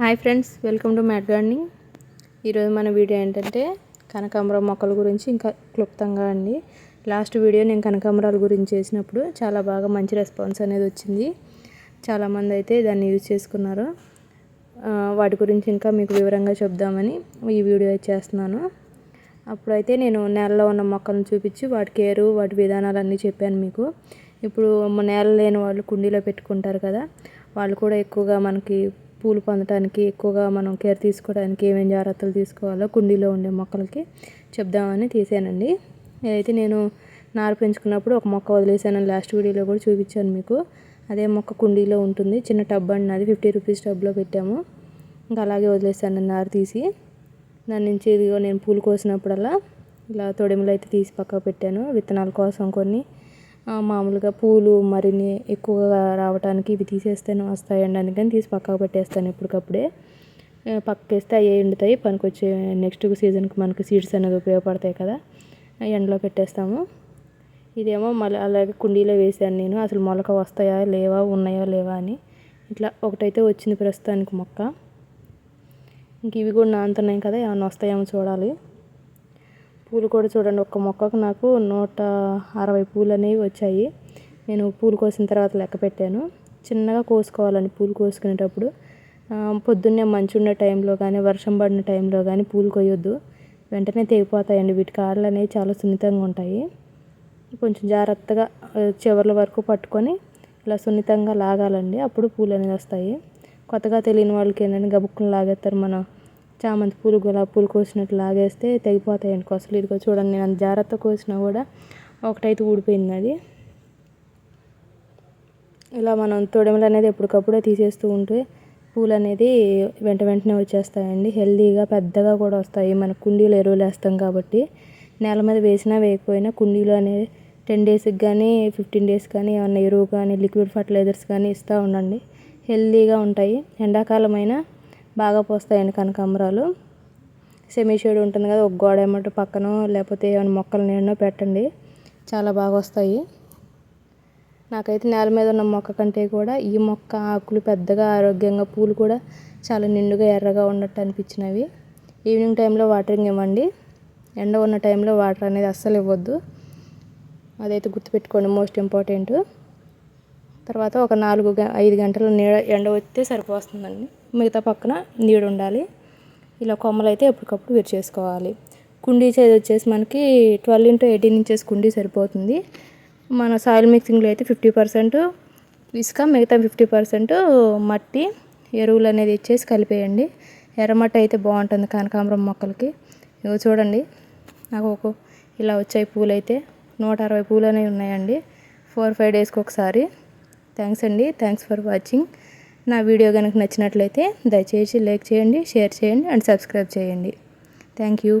Hi friends welcome to mat gardening. ఈరోజు మన video ఏంటంటే కనకాంబరం మొక్కల గురించి ఇంకా క్లుప్తంగా అండి. లాస్ట్ వీడియో నేను కనకాంబరాల గురించి చేసినప్పుడు చాలా బాగా మంచి రెస్పాన్స్ అనేది వచ్చింది. చాలామంది అయితే దాన్ని యూజ్ చేసుకున్నారు. వాటి గురించి ఇంకా మీకు వివరంగా చెప్దామని ఈ వీడియో చేస్తున్నాను. అప్పుడైతే నేను నేలలో ఉన్న మొక్కలను చూపించి వాటి కేరు వాటి విధానాలు అన్నీ చెప్పాను మీకు. ఇప్పుడు నేల లేని వాళ్ళు కుండీలో పెట్టుకుంటారు కదా వాళ్ళు కూడా ఎక్కువగా మనకి పూలు పొందడానికి ఎక్కువగా మనం కేర్ తీసుకోవడానికి ఏమేమి జాగ్రత్తలు తీసుకోవాలో కుండీలో ఉండే మొక్కలకి చెప్దామని తీసానండి. అయితే నేను నారు పెంచుకున్నప్పుడు ఒక మొక్క వదిలేసాను. లాస్ట్ వీడియోలో కూడా చూపించాను మీకు. అదే మొక్క కుండీలో ఉంటుంది. చిన్న టబ్ అండి అది ఫిఫ్టీ రూపీస్ టబ్లో పెట్టాము. ఇంకా అలాగే వదిలేసాను నారు తీసి. దాని నుంచి ఇదిగో నేను పూలు కోసినప్పుడల్లా ఇలా తొడిమలు అయితే తీసి పక్కకు పెట్టాను. విత్తనాల కోసం కొన్ని మామూలుగా పూలు మరిన్ని ఎక్కువగా రావడానికి ఇవి తీసేస్తేనే వస్తాయండి అందుకని తీసి పక్కకు పెట్టేస్తాను ఎప్పటికప్పుడే. పక్కకేస్తే అవి ఎండుతాయి పనికొచ్చే నెక్స్ట్ సీజన్కి మనకు సీడ్స్ అనేది ఉపయోగపడతాయి కదా. ఎండలో పెట్టేస్తాము. ఇదేమో మళ్ళీ అలాగే కుండీలో వేసాను నేను. అసలు మొలక వస్తాయా లేవా ఉన్నాయా లేవా అని. ఇట్లా ఒకటైతే వచ్చింది ప్రస్తుతానికి మొక్క. ఇంక ఇవి కూడా నానుతున్నాయి కదా ఏమైనా వస్తాయేమో చూడాలి. పూలు కూడా చూడండి ఒక్క మొక్కకు నాకు నూట అరవై పూలు అనేవి వచ్చాయి. నేను పూలు కోసిన తర్వాత లెక్క పెట్టాను. చిన్నగా కోసుకోవాలని పూలు కోసుకునేటప్పుడు. పొద్దున్నే మంచున్న టైంలో కానీ వర్షం పడిన టైంలో కానీ పూలు కొయ్యొద్దు. వెంటనే తెగిపోతాయండి వీటి కాళ్ళు అనేవి చాలా సున్నితంగా ఉంటాయి. కొంచెం జాగ్రత్తగా చివర్ల వరకు పట్టుకొని ఇలా సున్నితంగా లాగాలండి అప్పుడు పూలు అనేది వస్తాయి. కొత్తగా తెలియని వాళ్ళకి ఏంటంటే గబుక్కులు లాగేస్తారు మనం చామంతి పూలు గులాబీ పూలు కోసినట్టు లాగేస్తే తెగిపోతాయండి అసలు ఇదిగో చూడండి నేను అంత జాగ్రత్త కోసినా కూడా ఒకటైతే ఊడిపోయింది అది. ఇలా మనం తొడమలు అనేది ఎప్పటికప్పుడే తీసేస్తూ ఉంటే పూలు అనేది వెంట వెంటనే వచ్చేస్తాయండి. హెల్దీగా పెద్దగా కూడా వస్తాయి. మన కుండీలో ఎరువులు వేస్తాం కాబట్టి నేల మీద వేసినా వేయకపోయినా కుండీలు అనేది టెన్ డేస్కి కానీ ఫిఫ్టీన్ డేస్ కానీ ఏమన్నా ఎరువు కానీ లిక్విడ్ ఫర్టిలైజర్స్ కానీ ఇస్తూ ఉండండి. హెల్దీగా ఉంటాయి. ఎండాకాలం అయినా బాగా పోస్తాయండి కనకాంబరాలు. సెమీ షేడ్ ఉంటుంది కదా ఒక గోడ ఏమంటే పక్కన లేకపోతే ఏమైనా మొక్కలు నీడనో పెట్టండి. చాలా బాగా వస్తాయి. నాకైతే నేల మీద ఉన్న మొక్క కంటే కూడా ఈ మొక్క ఆకులు పెద్దగా ఆరోగ్యంగా పూలు కూడా చాలా నిండుగా ఎర్రగా ఉన్నట్టు అనిపించినవి. ఈవినింగ్ టైంలో వాటరింగ్ ఇవ్వండి. ఎండ ఉన్న టైంలో వాటర్ అనేది అస్సలు ఇవ్వద్దు. అదైతే గుర్తుపెట్టుకోండి మోస్ట్ ఇంపార్టెంట్. తర్వాత ఒక నాలుగు ఐదు గంటలు నీడ ఎండ వస్తే సరిపోతుందండి మిగతా పక్కన నీడ ఉండాలి. ఇలా కొమ్మలు అయితే ఎప్పటికప్పుడు విరిచేసుకోవాలి కుండీ సైజ్ వచ్చేసి మనకి ట్వెల్వ్ ఇంటూ ఎయిటీన్ ఇంచెస్ కుండీ సరిపోతుంది. మన సాయిల్ మిక్సింగ్లో అయితే ఫిఫ్టీ పర్సెంట్ ఇసుక మిగతా ఫిఫ్టీ పర్సెంట్ మట్టి ఎరువులు అనేది ఇచ్చేసి కలిపేయండి. ఎర్రమట్టి అయితే బాగుంటుంది కనకాంబరం మొక్కలకి. ఇవి చూడండి నాకు ఒక ఇలా వచ్చాయి పూలు అయితే నూట అరవై పూలు అనేవి ఉన్నాయండి. ఫోర్ ఫైవ్ డేస్కి ఒకసారి. థ్యాంక్స్ అండి. Thanks for watching. నా వీడియో కనుక నచ్చినట్లయితే దయచేసి లైక్ చేయండి షేర్ చేయండి అండ్ సబ్స్క్రైబ్ చేయండి. Thank you.